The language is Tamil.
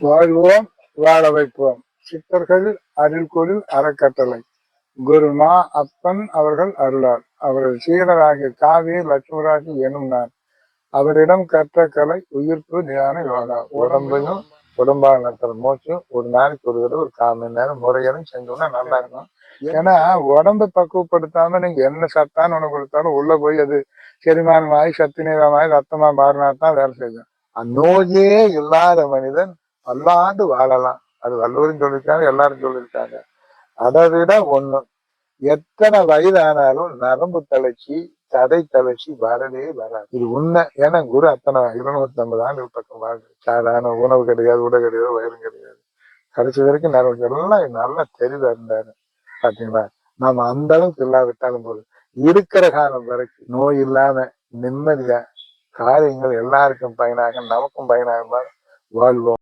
வாழ்வோம் வாழ வைப்போம். சித்தர்கள் அருள்கொழில் அறக்கட்டளை. குருமா அப்பன் அவர்கள் அருளார் அவரது சீடராகிய காவிய லட்சுமராஜி எனும் நான். அவரிடம் கற்ற கலை உயிர்ப்பு தியான யோகா. உடம்பையும் உடம்பாக நடத்துற மூச்சும் ஒரு நாளைக்கு ஒரு தடவை ஒரு கால் மணி நேரம் முறையிலும் செஞ்சோம்னா நல்லா இருக்கும். ஏன்னா உடம்பை பக்குவப்படுத்தாம நீங்க என்ன சத்தான்னு ஒண்ணு கொடுத்தாலும் உள்ள போய் அது செரிமானமாகி சத்து நீரமாகி ரத்தமா மாறினா தான் வேலை செய்யும். நோயே இல்லாத மனிதன் பல்லாண்டு வாழலாம். அது வள்ளுவரும் சொல்லியிருக்காங்க எல்லாரும் சொல்லியிருக்காங்க. அதை விட ஒண்ணு எத்தனை வயதானாலும் நரம்பு தளர்ச்சி தடை தளர்ச்சி வரவே வராது. இது உண்மை. ஏன்னா குரு அத்தனை இருநூத்தி ஐம்பது ஆண்டு பக்கம் வாழ்ந்து சாதாரண உணவு கிடையாது உடை கிடையாது வயிறும் கிடையாது. கடைசி வரைக்கும் நரம்பு எல்லாம் நல்லா தெளிவா இருந்தாரு. பாத்தீங்களா? நாம அந்த அளவுக்கு இல்லாவிட்டாலும் போதும். இருக்கிற காலம் வரைக்கும் நோய் இல்லாம நிம்மதியா காரியங்கள் எல்லாருக்கும் பயனாக நமக்கும் பயனாக வாழ்வோம்.